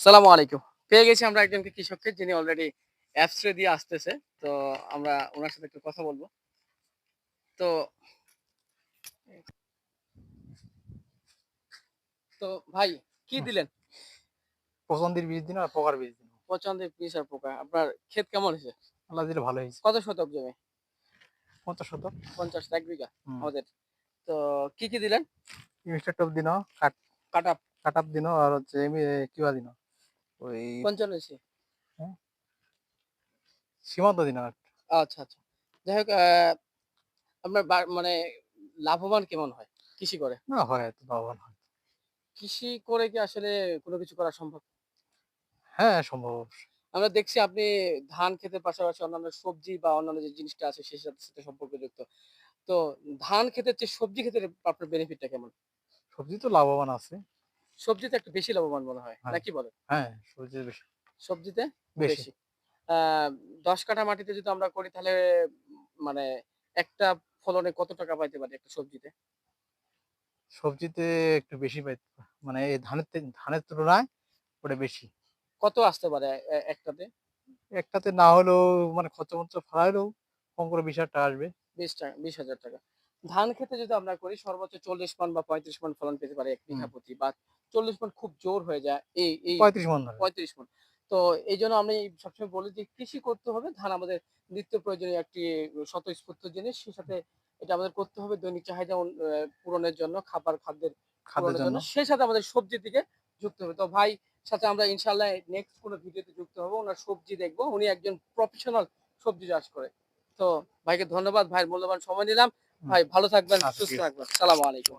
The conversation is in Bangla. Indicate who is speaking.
Speaker 1: সালামু আলাইকুম। পেয়ে গেছি আমরা একজনকে কৃষককে যিনি অলরেডি অ্যাপসে দিয়ে আসতেছে। তো আমরা ওনার সাথে একটু কথা বলব। তো তো ভাই কি দিলেন?
Speaker 2: পছন্দের বীজ দিন আর পোকার বীজ দিন।
Speaker 1: পছন্দের পিস আর পোকা। আপনার ক্ষেত কেমন হয়েছে?
Speaker 2: আল্লাহ দিলে ভালো হয়েছে।
Speaker 1: কত শতক জমি?
Speaker 2: পঞ্চাশ শতক।
Speaker 1: পঞ্চাশ এক বিঘা আমাদের। তো কি কি দিলেন?
Speaker 2: ইনস্টার টপ দিন কাট
Speaker 1: কাটা
Speaker 2: কাটাপ দিন আর হচ্ছে কিবা দিন। ওই
Speaker 1: পঞ্চান্নশি
Speaker 2: সীমান্ত দিন
Speaker 1: আচ্ছা আচ্ছা। যাই হোক আপনার মানে লাভবান কেমন হয় কৃষি করে?
Speaker 2: না হয় তো লাভবান হয়।
Speaker 1: কৃষি করে কি আসলে কোনো কিছু করা সম্ভব?
Speaker 2: হ্যাঁ সম্ভব
Speaker 1: আমরা দেখছি আপনি ধান খেতের পাশাপাশি অন্যান্য সবজি বা অন্যান্য যে জিনিসটা আছে সেই সাথে সম্পর্কযুক্ত। তো ধান ক্ষেতের চেয়ে সবজি ক্ষেতের আপনার বেনিফিটটা কেমন?
Speaker 2: সবজি তো লাভবান আছে।
Speaker 1: সবজিতে একটু বেশি লাভবান মনে হয়
Speaker 2: হ্যাঁ।
Speaker 1: নাকি বলে
Speaker 2: হ্যাঁ বেশি।
Speaker 1: সবজিতে
Speaker 2: বেশি।
Speaker 1: আহ, দশ কাঠা মাটিতে যদি আমরা করি তাহলে মানে একটা ফলনে কত টাকা পাইতে পারি একটা সবজিতে?
Speaker 2: সবজিতে একটু বেশি পাই মানে এই ধানের ধানের তুলনায় ওটা বেশি।
Speaker 1: কত আসতে পারে একটাতে?
Speaker 2: একটাতে না হলেও মানে খরচা মরচা ফালাইলেও কম করে বিশ হাজার টাকা আসবে।
Speaker 1: বিশ টাকা বিশ হাজার টাকা। ধান খেতে যদি আমরা করি সর্বোচ্চ চল্লিশ মন বা পঁয়ত্রিশ মন ফলন পেতে পারি এক বিঘা প্রতি বা চল্লিশ মন খুব জোর হয়ে যায় এই এই
Speaker 2: পঁয়ত্রিশ মন
Speaker 1: পঁয়ত্রিশ মন। তো এই জন্য আমি সবসময় বলি যে কৃষি করতে হবে ধান আমাদের নিত্য প্রয়োজনীয় একটি স্বতঃস্ফূর্ত জিনিস সেই সাথে এটা আমাদের করতে হবে দৈনিক চাহিদা পূরণের জন্য খাবার খাদ্যের
Speaker 2: খাদ্যের জন্য।
Speaker 1: জন্য। সেই সাথে আমাদের সবজির দিকে যুক্ত হবে। তো ভাই সাথে আমরা ইনশাল্লাহ নেক্সট কোনো ভিডিওতে যুক্ত হব ওনার সবজি দেখব উনি একজন প্রফেশনাল সবজি চাষ করে। তো ভাইকে ধন্যবাদ ভাইয়ের মূল্যবান সময় নিলাম। ভাই ভালো থাকবেন
Speaker 2: আচ্ছা,
Speaker 1: সুস্থ থাকবেন। সালাম আলাইকুম।